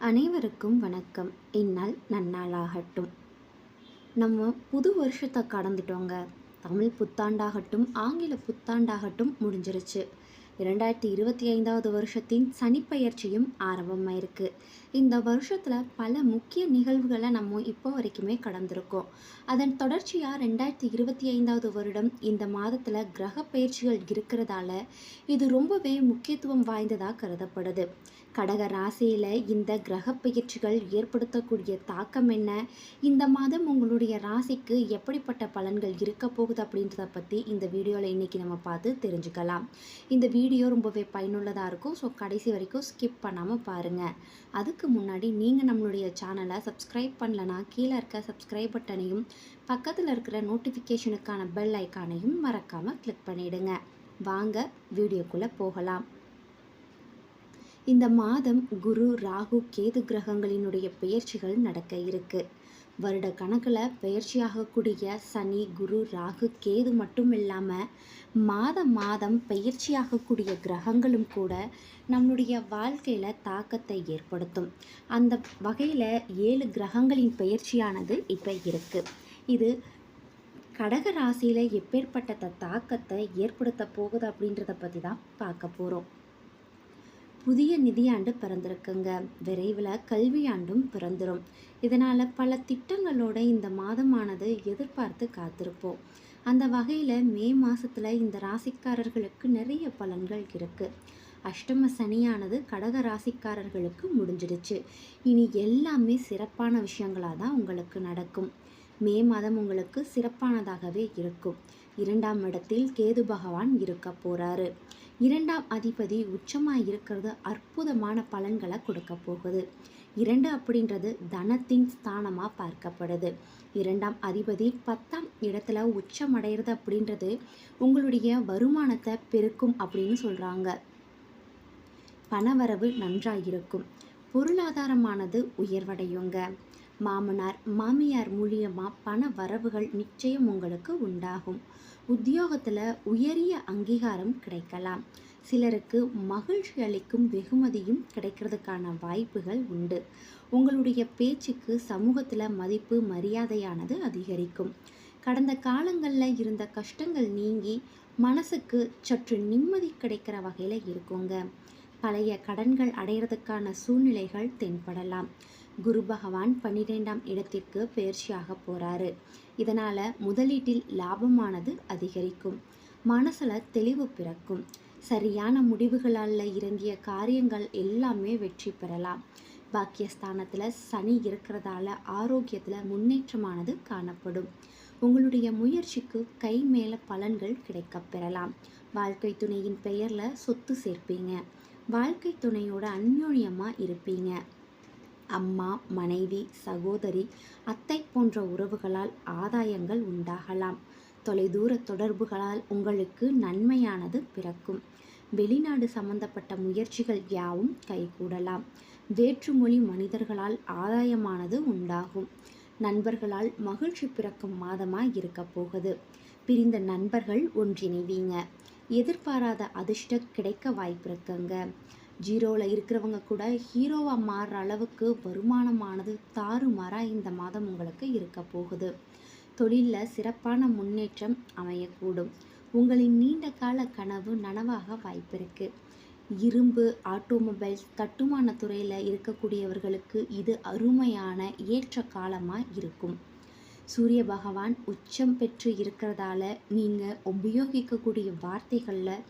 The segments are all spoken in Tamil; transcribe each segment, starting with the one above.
அனைவருக்கும் வணக்கம். இந்நாள் நன்னாளாகட்டும். நம்ம புது வருஷத்தை கடந்துட்டோங்க. தமிழ் புத்தாண்டாகட்டும் ஆங்கில புத்தாண்டாகட்டும் முடிஞ்சிருச்சு. இரண்டாயிரத்தி இருபத்தி ஐந்தாவது வருஷத்தின் சனிப்பெயர்ச்சியும் ஆரம்பமாயிருக்கு இந்த வருஷத்தில் பல முக்கிய நிகழ்வுகளை நம்ம இப்போ வரைக்குமே கடந்திருக்கோம். அதன் தொடர்ச்சியாக ரெண்டாயிரத்தி இருபத்தி ஐந்தாவது வருடம் இந்த மாதத்தில் கிரக பயிற்சிகள் இருக்கிறதால இது ரொம்பவே முக்கியத்துவம் வாய்ந்ததாக கருதப்படுது. கடக ராசியில் இந்த கிரக பயிற்சிகள் ஏற்படுத்தக்கூடிய தாக்கம் என்ன? இந்த மாதம் உங்களுடைய ராசிக்கு எப்படிப்பட்ட பலன்கள் இருக்க போகுது அப்படின்றத பற்றி இந்த வீடியோவில் இன்றைக்கி நம்ம பார்த்து தெரிஞ்சுக்கலாம். இந்த வீடியோ ரொம்பவே பயனுள்ளதாக இருக்கும். ஸோ கடைசி வரைக்கும் ஸ்கிப் பண்ணாமல் பாருங்கள் அதுக்கு முன்னாடி நீங்கள் நம்மளுடைய சேனலை சப்ஸ்கிரைப் பண்ணலனா கீழே இருக்க சப்ஸ்கிரைப் பட்டனையும் பக்கத்தில் இருக்கிற நோட்டிஃபிகேஷனுக்கான பெல் ஐக்கானையும் மறக்காமல் கிளிக் பண்ணிவிடுங்க வாங்க வீடியோக்குள்ளே போகலாம். இந்த மாதம் குரு ராகு கேது கிரகங்களினுடைய பெயர்ச்சிகள் நடக்க இருக்கு. வருட கணக்கில் பெயர்ச்சியாகக்கூடிய சனி குரு ராகு கேது மட்டும் இல்லாமல் மாத மாதம் பெயர்ச்சியாகக்கூடிய கிரகங்களும் கூட நம்மளுடைய வாழ்க்கையில் தாக்கத்தை ஏற்படுத்தும். அந்த வகையில் ஏழு கிரகங்களின் பெயர்ச்சியானது இப்போ இருக்குது இது கடக ராசியில் எப்பேற்பட்ட தாக்கத்தை ஏற்படுத்த போகுது அப்படின்றத பற்றி தான் பார்க்க போகிறோம் புதிய நிதியாண்டு பிறந்திருக்குங்க. விரைவில் கல்வியாண்டும் பிறந்துடும் இதனால் பல திட்டங்களோட இந்த மாதமானது எதிர்பார்த்து காத்திருப்போம். அந்த வகையில் மே மாதத்தில் இந்த ராசிக்காரர்களுக்கு நிறைய பலன்கள் இருக்குது அஷ்டம சனியானது கடக ராசிக்காரர்களுக்கு முடிஞ்சிடுச்சு. இனி எல்லாமே சிறப்பான விஷயங்களாக தான் உங்களுக்கு நடக்கும். மே மாதம் உங்களுக்கு சிறப்பானதாகவே இருக்கும். இரண்டாம் இடத்தில் கேது பகவான் இருக்க போகிறாரு இரண்டாம் அதிபதி உச்சமாக இருக்கிறது அற்புதமான பலன்களை கொடுக்க போகுது. இரண்டு அப்படின்றது தனத்தின் ஸ்தானமாக பார்க்கப்படுது. இரண்டாம் அதிபதி பத்தாம் இடத்துல உச்சம் அடைகிறது அப்படின்றது உங்களுடைய வருமானத்தை பெருக்கும் அப்படின்னு சொல்கிறாங்க பணவரவு நன்றாக இருக்கும். பொருளாதாரமானது உயர்வடையுங்க. மாமனார் மாமியார் மூலியமாக பண வரவுகள் நிச்சயம் உங்களுக்கு உண்டாகும். உத்தியோகத்தில் உயரிய அங்கீகாரம் கிடைக்கலாம். சிலருக்கு மகிழ்ச்சி அளிக்கும் வெகுமதியும் கிடைக்கிறதுக்கான வாய்ப்புகள் உண்டு. உங்களுடைய பேச்சுக்கு சமூகத்தில் மதிப்பு மரியாதையானது அதிகரிக்கும். கடந்த காலங்களில் இருந்த கஷ்டங்கள் நீங்கி மனசுக்கு சற்று நிம்மதி கிடைக்கிற வகையில் இருக்குங்க. பழைய கடன்கள் அடையிறதுக்கான சூழ்நிலைகள் தென்படலாம். குரு பகவான் பன்னிரெண்டாம் இடத்திற்கு பயிற்சியாக போகிறாரு இதனால் முதலீட்டில் லாபமானது அதிகரிக்கும். மனசில் தெளிவு பிறக்கும். சரியான முடிவுகளால் இறங்கிய காரியங்கள் எல்லாமே வெற்றி பெறலாம். பாக்கியஸ்தானத்தில் சனி இருக்கிறதால ஆரோக்கியத்தில் முன்னேற்றமானது காணப்படும். உங்களுடைய முயற்சிக்கு கை மேலே பலன்கள் கிடைக்க பெறலாம். வாழ்க்கை துணையின் பெயரில் சொத்து சேர்ப்பீங்க. வாழ்க்கை துணையோட அந்யோன்யமாக இருப்பீங்க. அம்மா மனைவி சகோதரி அத்தை போன்ற உறவுகளால் ஆதாயங்கள் உண்டாகலாம். தொலைதூர தொடர்புகளால் உங்களுக்கு நன்மையானது பிறக்கும். வெளிநாடு சம்பந்தப்பட்ட முயற்சிகள் யாவும் கைகூடலாம். வேற்றுமொழி மனிதர்களால் ஆதாயமானது உண்டாகும். நண்பர்களால் மகிழ்ச்சி பிறக்கும் மாதமாக இருக்க போகுது. பிரிந்த நண்பர்கள் ஒன்றிணைவீங்க. எதிர்பாராத அதிர்ஷ்டம் கிடைக்க வாய்ப்பிருக்குங்க. ஜீரோவில் இருக்கிறவங்க கூட ஹீரோவாக மாறுற அளவுக்கு வருமானமானது தாறுமாறாக இந்த மாதம் உங்களுக்கு இருக்க போகுது. தொழிலில் சிறப்பான முன்னேற்றம் அமையக்கூடும். உங்களின் நீண்ட கால கனவு நனவாக வாய்ப்பிருக்கு இரும்பு ஆட்டோமொபைல்ஸ் கட்டுமான துறையில் இருக்கக்கூடியவர்களுக்கு இது அருமையான ஏற்ற காலமாக இருக்கும். சூரிய பகவான் உச்சம் பெற்று இருக்கிறதால நீங்கள் உபயோகிக்கக்கூடிய வார்த்தைகளில்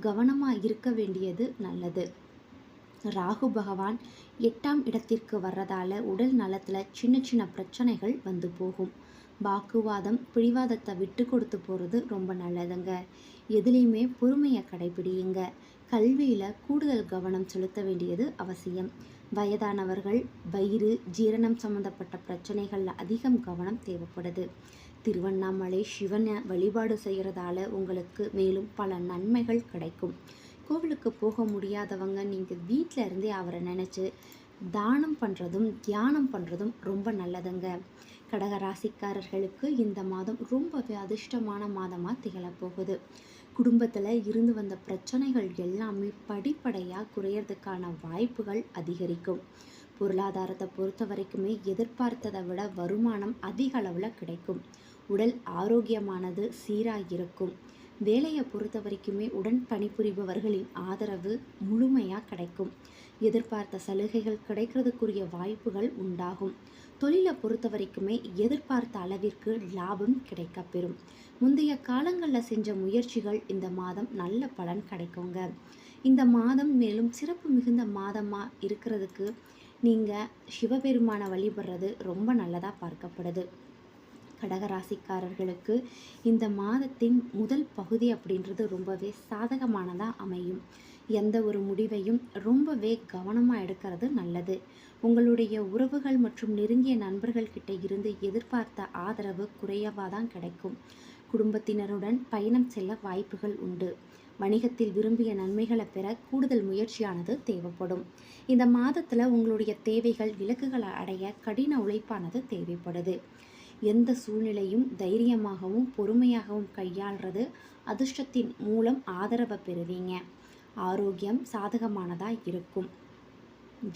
கவனமாக இருக்க வேண்டியது நல்லது. ராகு பகவான் எட்டாம் இடத்திற்கு வர்றதால உடல் நலத்தில் சின்ன சின்ன பிரச்சனைகள் வந்து போகும். வாக்குவாதம் பிடிவாதத்தை விட்டு கொடுத்து போகிறது ரொம்ப நல்லதுங்க. எதுலேயுமே பொறுமையை கடைபிடியுங்க. கல்வியில் கூடுதல் கவனம் செலுத்த வேண்டியது அவசியம். வயதானவர்கள் வயிறு ஜீரணம் சம்பந்தப்பட்ட பிரச்சனைகளில் அதிகம் கவனம் தேவைப்படுது. திருவண்ணாமலை சிவனை வழிபாடு செய்கிறதால உங்களுக்கு மேலும் பல நன்மைகள் கிடைக்கும். கோவிலுக்கு போக முடியாதவங்க நீங்கள் வீட்டில் இருந்தே அவரை நினச்சி தானம் பண்ணுறதும் தியானம் பண்ணுறதும் ரொம்ப நல்லதுங்க. கடக ராசிக்காரர்களுக்கு இந்த மாதம் ரொம்பவே அதிர்ஷ்டமான மாதமாக திகழப்போகுது. குடும்பத்தில் இருந்து வந்த பிரச்சனைகள் எல்லாமே படிப்படையாக குறையறதுக்கான வாய்ப்புகள் அதிகரிக்கும். பொருளாதாரத்தை பொறுத்த வரைக்குமே எதிர்பார்த்ததை விட வருமானம் அதிக அளவில் கிடைக்கும். உடல் ஆரோக்கியமானது சீராக இருக்கும். வேலையை பொறுத்த வரைக்குமே உடன் பணிபுரிபவர்களின் ஆதரவு முழுமையாக கிடைக்கும். எதிர்பார்த்த சலுகைகள் கிடைக்கிறதுக்குரிய வாய்ப்புகள் உண்டாகும். தொழிலை பொறுத்த வரைக்குமே எதிர்பார்த்த அளவிற்கு லாபம் கிடைக்கப்பெறும். முந்தைய காலங்களில் செஞ்ச முயற்சிகள் இந்த மாதம் நல்ல பலன் கிடைக்குங்க. இந்த மாதம் மேலும் சிறப்பு மிகுந்த மாதமாக இருக்கிறதுக்கு நீங்கள் சிவபெருமானை வழிபடுறது ரொம்ப நல்லதாக பார்க்கப்படுது. கடகராசிக்காரர்களுக்கு இந்த மாதத்தின் முதல் பகுதி அப்படின்றது ரொம்பவே சாதகமானதாக அமையும். எந்த ஒரு முடிவையும் ரொம்பவே கவனமாக எடுக்கிறது நல்லது. உங்களுடைய உறவுகள் மற்றும் நெருங்கிய நண்பர்கள்கிட்ட இருந்து எதிர்பார்த்த ஆதரவு குறையவாக தான் கிடைக்கும். குடும்பத்தினருடன் பயணம் செல்ல வாய்ப்புகள் உண்டு. வணிகத்தில் விரும்பிய நன்மைகளை பெற கூடுதல் முயற்சியானது தேவைப்படும். இந்த மாதத்தில் உங்களுடைய தேவைகள் இலக்குகளை அடைய கடின உழைப்பானது தேவைப்படுது. எந்த சூழ்நிலையும் தைரியமாகவும் பொறுமையாகவும் கையாள்றது அதிர்ஷ்டத்தின் மூலம் ஆதரவை பெறுவீங்க. ஆரோக்கியம் சாதகமானதாக இருக்கும்.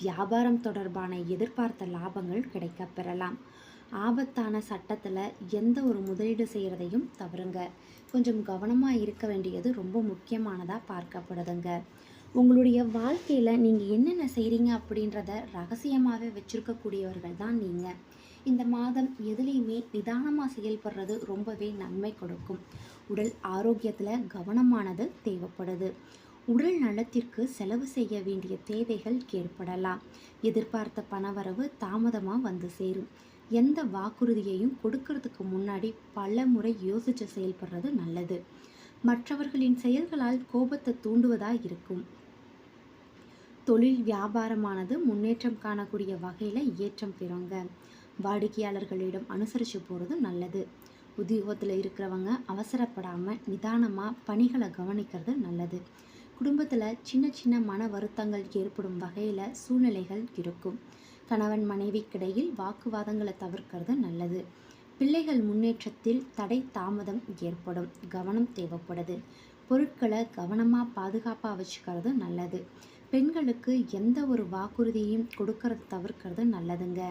வியாபாரம் தொடர்பான எதிர்பார்த்த லாபங்கள் கிடைக்க பெறலாம். ஆபத்தான சட்டத்தில் எந்த ஒரு முதலீடு செய்கிறதையும் தவறுங்க. கொஞ்சம் கவனமாக இருக்க வேண்டியது ரொம்ப முக்கியமானதாக பார்க்கப்படுதுங்க. உங்களுடைய வாழ்க்கையில் நீங்கள் என்னென்ன செய்கிறீங்க அப்படின்றத ரகசியமாகவே வச்சுருக்கக்கூடியவர்கள் தான் நீங்கள் இந்த மாதம் எதுலேயுமே நிதானமாக செயல்படுறது ரொம்பவே நன்மை கொடுக்கும். உடல் ஆரோக்கியத்தில் கவனமானது தேவைப்படுது. உடல் நலத்திற்கு செலவு செய்ய வேண்டிய தேவைகள் ஏற்படலாம். எதிர்பார்த்த பணவரவு தாமதமாக வந்து சேரும். எந்த வாக்குறுதியையும் கொடுக்கறதுக்கு முன்னாடி பல முறை யோசித்து செயல்படுறது நல்லது. மற்றவர்களின் செயல்களால் கோபத்தை தூண்டுவதாக இருக்கும். தொழில் வியாபாரமானது முன்னேற்றம் காணக்கூடிய வகையில் ஏற்றம் பெறுங்க. வாடிக்கையாளர்களிடம் அனுசரித்து போகிறது நல்லது. உத்தியோகத்தில் இருக்கிறவங்க அவசரப்படாமல் நிதானமாக பணிகளை கவனிக்கிறது நல்லது. குடும்பத்தில் சின்ன சின்ன மன வருத்தங்கள் ஏற்படும் வகையில் சூழ்நிலைகள் இருக்கும். கணவன் மனைவிக்கிடையில் வாக்குவாதங்களை தவிர்க்கிறது நல்லது. பிள்ளைகள் முன்னேற்றத்தில் தடை தாமதம் ஏற்படும். கவனம் தேவைப்படுது. பொருட்களை கவனமாக பாதுகாப்பாக வச்சுக்கிறது நல்லது. பெண்களுக்கு எந்த ஒரு வாக்குறுதியையும் கொடுக்கறது தவிர்க்கிறது நல்லதுங்க.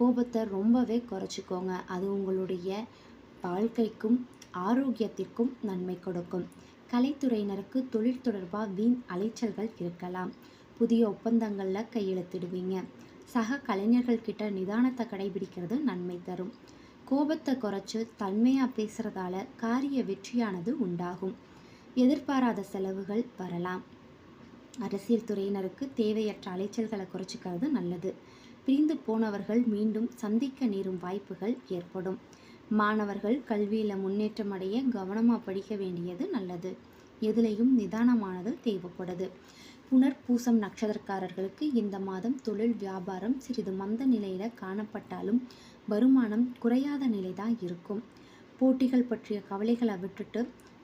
கோபத்தை ரொம்பவே குறைச்சிக்கோங்க. அது உங்களுடைய வாழ்க்கைக்கும் ஆரோக்கியத்திற்கும் நன்மை கொடுக்கும். கலைத்துறையினருக்கு தொழில் தொடர்பாக வீண் அலைச்சல்கள் இருக்கலாம். புதிய ஒப்பந்தங்களில் கையெழுத்திடுவீங்க. சக கலைஞர்கள் கிட்ட நிதானத்தை கடைபிடிக்கிறது நன்மை தரும். கோபத்தை குறைச்சி தன்மையாக பேசுகிறதால காரிய வெற்றியானது உண்டாகும். எதிர்பாராத செலவுகள் வரலாம். அரசியல் துறையினருக்கு தேவையற்ற அலைச்சல்களை குறைச்சிக்கிறது நல்லது. பிரிந்து போனவர்கள் மீண்டும் சந்திக்க நேரும் வாய்ப்புகள் ஏற்படும். மாணவர்கள் கல்வியில் முன்னேற்றம் அடைய கவனமாக படிக்க வேண்டியது நல்லது. எதிலையும் நிதானமானது தேவைப்படுது. புனர்பூசம் நட்சத்திரக்காரர்களுக்கு இந்த மாதம் தொழில் வியாபாரம் சிறிது மந்த நிலையில் காணப்பட்டாலும் வருமானம் குறையாத நிலை தான் இருக்கும். போட்டிகள் பற்றிய கவலைகளை விட்டுட்டு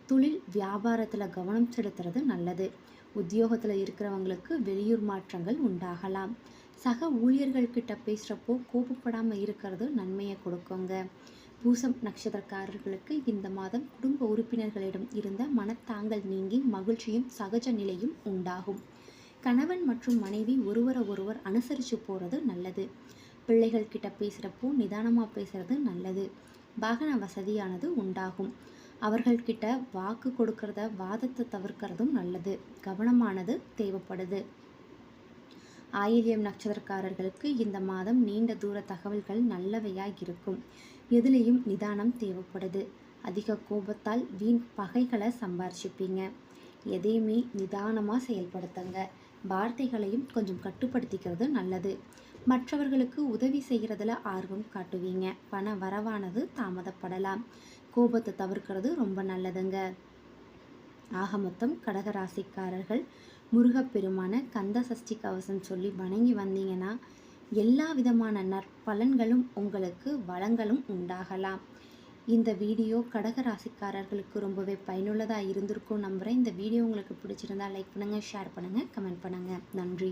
தொழில் வியாபாரத்தில் கவனம் செலுத்துறது நல்லது. உத்தியோகத்தில் இருக்கிறவங்களுக்கு வெளியூர் மாற்றங்கள் உண்டாகலாம். சக ஊழியர்கள்கிட்ட பேசுகிறப்போ கோபப்படாமல் இருக்கிறது நன்மையை கொடுக்குங்க. பூசம் நட்சத்திரக்காரர்களுக்கு இந்த மாதம் குடும்ப உறுப்பினர்களிடம் இருந்த மனத்தாங்கல் நீங்கி மகிழ்ச்சியும் சகஜ நிலையும் உண்டாகும். கணவன் மற்றும் மனைவி ஒருவரை ஒருவர் அனுசரித்து போகிறது நல்லது. பிள்ளைகள் கிட்ட பேசுகிறப்போ நிதானமாக பேசுகிறது நல்லது. வாகன வசதியானது உண்டாகும். அவர்கள்கிட்ட வாக்கு கொடுக்கறத வாதத்தை தவிர்க்கிறதும் நல்லது. கவனமானது தேவைப்படுது. ஆயில்யம் நட்சத்திரக்காரர்களுக்கு இந்த மாதம் நீண்ட தூர தகவல்கள் நல்லவையாக இருக்கும் எதுலேயும் நிதானம் தேவைப்படுது. அதிக கோபத்தால் வீண் பகைகளை சம்பாரிச்சுப்பீங்க. எதையுமே நிதானமாக செயல்படுத்துங்க. வார்த்தைகளையும் கொஞ்சம் கட்டுப்படுத்திக்கிறது நல்லது. மற்றவர்களுக்கு உதவி செய்கிறதுல ஆர்வம் காட்டுவீங்க. பண வரவானது தாமதப்படலாம். கோபத்தை தவிர்க்கிறது ரொம்ப நல்லதுங்க. ஆக மொத்தம் கடகராசிக்காரர்கள் முருகப்பெருமான கந்த சஷ்டி கவசம் சொல்லி வணங்கி வந்தீங்கன்னா எல்லா விதமான நற்பலன்களும் உங்களுக்கு வளங்களும் உண்டாகலாம். இந்த வீடியோ கடக ராசிக்காரர்களுக்கு ரொம்பவே பயனுள்ளதாக இருந்திருக்கும் நம்புகிறேன் இந்த வீடியோ உங்களுக்கு பிடிச்சிருந்தா லைக் பண்ணுங்கள் ஷேர் பண்ணுங்கள் கமெண்ட் பண்ணுங்கள் நன்றி.